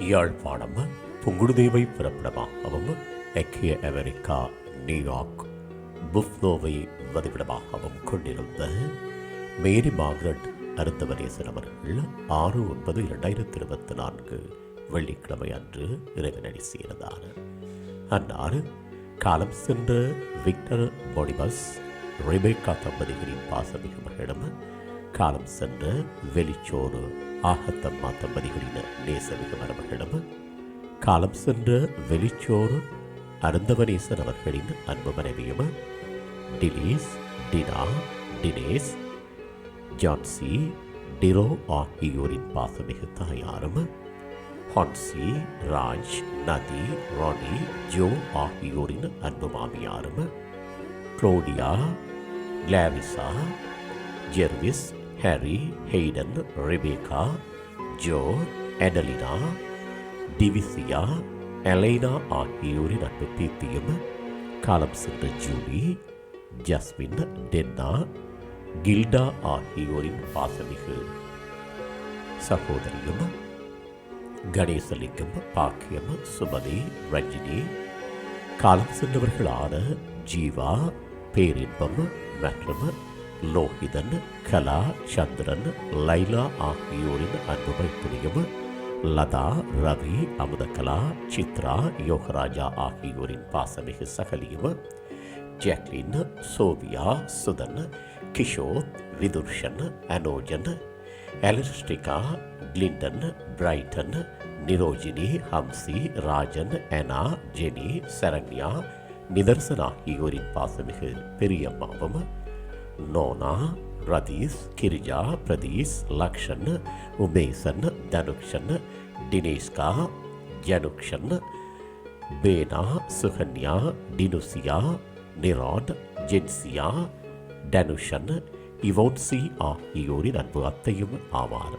யாழ்ப்பாணம் புங்குடுதீவை பிறப்பிடமாகவும் ஐக்கிய America New York புஃப்லோவை வதிவிடமாகவும் கொண்டிருந்த மேரி Margaret அருந்தவரேசன் அவர்கள் ஆறு ஒன்பது இரண்டாயிரத்தி இருபத்தி நான்கு வெள்ளிக்கிழமை அன்று இறைவனடி சேர்ந்தார். அன்னார் காலம் சென்ற விக்டர் மொடிபஸ் ரெபேக்கா தம்பதிகளின் பாசமிகு மகளிடம் காலம் சென்ற வெளிச்சோறு ஆகத்தம்மா தம்பதிகளின் நேசமிகு மருமகளிடம் காலம் சென்ற வெளிச்சோறு அருந்தவனேசன் அவர்களின் அன்பு மனைவியும் டிலீஸ் டினா டினேஸ் ஜான்சி டிரோ ஆகியோரின் பாசமிகு தாயாரும் ஹான்சி ராஜ் நதி ராணி ஜோ ஆகியோரின் அன்பு மாமியாரும் Claudia Clavisa Jervis Harry Hayden Rebecca Jo Edalina Divisia Alaina ஆகியோரின் அன்பு பீத்தியும் காலம் சென்ற ஜூலி ஜஸ்மின் டென்னா கில்டா ஆகியோரின் பாசமிகு சகோதரியும் கணேசலிங்கம் பாக்கியம் சுமதி ரஞ்சினி காலம் சென்றவர்களான ஜீவா பேரின்பம் மற்றும் லோகிதன் கலா சந்திரன் லைலா ஆகியோரின் அன்பு மைத்துனியும் லதா ரவி அமுதகலா சித்ரா யோகராஜா ஆகியோரின் பாசமிகு சகலியும் Jacqueline Sophia Sudhan Kishore Vithurshan Anojan Elastica Clinton Brighton Nirojini Hamsi Rajan Ana Jenny Saranya Nitharsan ஆகியோரின் பாசமிகு பெரியம்மாவும் நோனா ரதீஸ் கிரிஜா பிரதீஷ் லக்ஷன் உமேசன் தனுக்ஷன் டினேஷ்கா ஜனுக்ஷன் பேனா சுகன்யா டினுசியா நிராட் ஜென்சியா டனுஷன் இவோன்சி ஆகியோரின் அன்பு அத்தையும் ஆவார்.